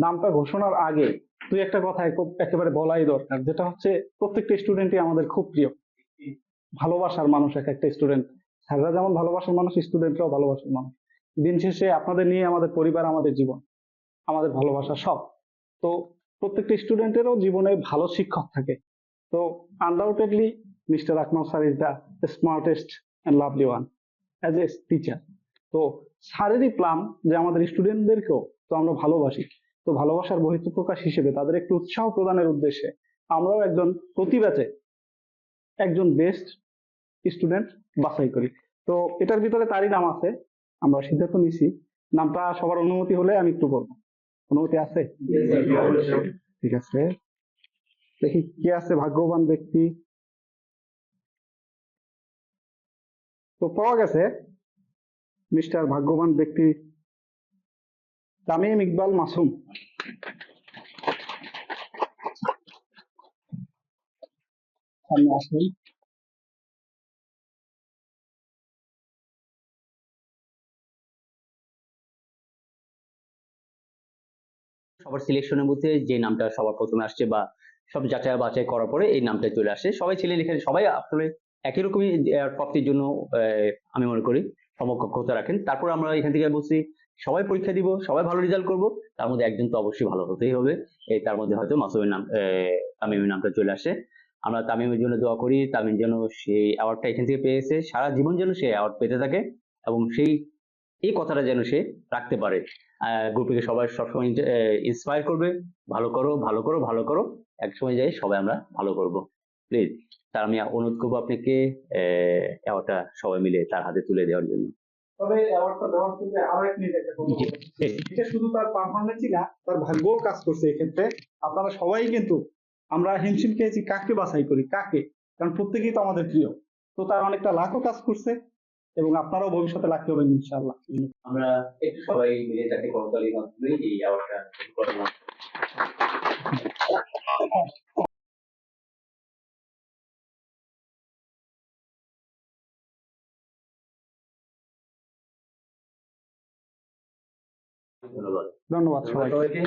নামটা ঘোষণার আগে তুই একটা কথা এক- একেবারে বলাই দরকার, যেটা হচ্ছে প্রত্যেকটা স্টুডেন্টই আমাদের খুব প্রিয়। ভালোবাসার মানুষ এক একটা স্টুডেন্ট স্যাররা যেমন ভালোবাসার মানুষ স্টুডেন্টরাও ভালোবাসার মানুষ। দিন শেষে আপনাদের নিয়ে আমাদের পরিবার, আমাদের জীবন, আমাদের ভালোবাসা সব। তো প্রত্যেকটা স্টুডেন্টেরও জীবনে ভালো শিক্ষক থাকে। তো undoubtedly mister Akmal sir is the smartest and lovely one as a teacher তো স্যারেরই প্ল্যান যে আমাদের স্টুডেন্টদেরকেও তো আমরা ভালোবাসি। তো ভালোবাসার বহিঃপ্রকাশ হিসেবে তাদের একটু উৎসাহ প্রদানের উদ্দেশ্যে আমরাও একজন প্রতি ব্যাচে একজন বেস্ট স্টুডেন্ট বাছাই করি। তো এটার ভিতরে তারই নাম আছে আমরা সিদ্ধান্ত নিছি নামটা সবার অনুমতি হলে আমি একটু বলব। অনুমতি আছে? ঠিক আছে। দেখি কে আছে ভাগ্যবান ব্যক্তি। তো পাওয়া গেছে মিস্টার ভাগ্যবান ব্যক্তি তামিম ইকবাল মাসুম। সবার সিলেকশনের মধ্যে যে নামটা সবার প্রথমে আসছে বা সব যাচাই বাছাই করার পরে এই নামটা চলে আসে। সবাই ছেলে লিখে সবাই আসলে একই রকমই প্রাপ্তির জন্য আমি মনে করি, সমকক্ষতা রাখেন। তারপর আমরা এখান থেকে বলছি সবাই পরীক্ষা দিব, সবাই ভালো রেজাল্ট করব, তার মধ্যে একজন তো অবশ্যই ভালো হতেই হবে। এই তার মধ্যে হয়তো মাসুমের নাম তামিমের নামটা চলে আসে। আমরা তামিমের জন্য দোয়া করি, তামিম যেন সেই অ্যাওয়ার্ডটা এখান থেকে পেয়েছে সারা জীবন যেন সে অ্যাওয়ার্ড পেতে থাকে এবং সেই, এই কথাটা যেন সে রাখতে পারে। গ্রুপে সবাই সবসময় ইন্সপায়ার করবে, ভালো করো ভালো করো ভালো করো এক সময় যাই সবাই আমরা ভালো করব। প্লিজ তার আমি অনুরোধ করব আপনাকে অ্যাওয়ার্ডটা সবাই মিলে তার হাতে তুলে দেওয়ার জন্য। তবে অ্যাওয়ার্ডটা দেওয়ার ক্ষেত্রে আরও এক মিনিট একটা। এটা শুধু তার পারফরমেন্সই না তার ভাগ্যও কাজ করছে এক্ষেত্রে আপনারা সবাই কিন্তু আমরা হিমশিম খেয়েছি কাকে বাছাই করি কাকে? কারণ প্রত্যেকেই তো আমাদের প্রিয়। তো তার অনেকটা লাখও কাজ করছে এবং আপনারাও ভবিষ্যতে লাখি হবেন ইনশাআল্লাহ। আমরা একটু সবাই মিলে তাকে এই অ্যাওয়ার্ডটা ধন্যবাদ ধন্যবাদ সবাই সবাইকে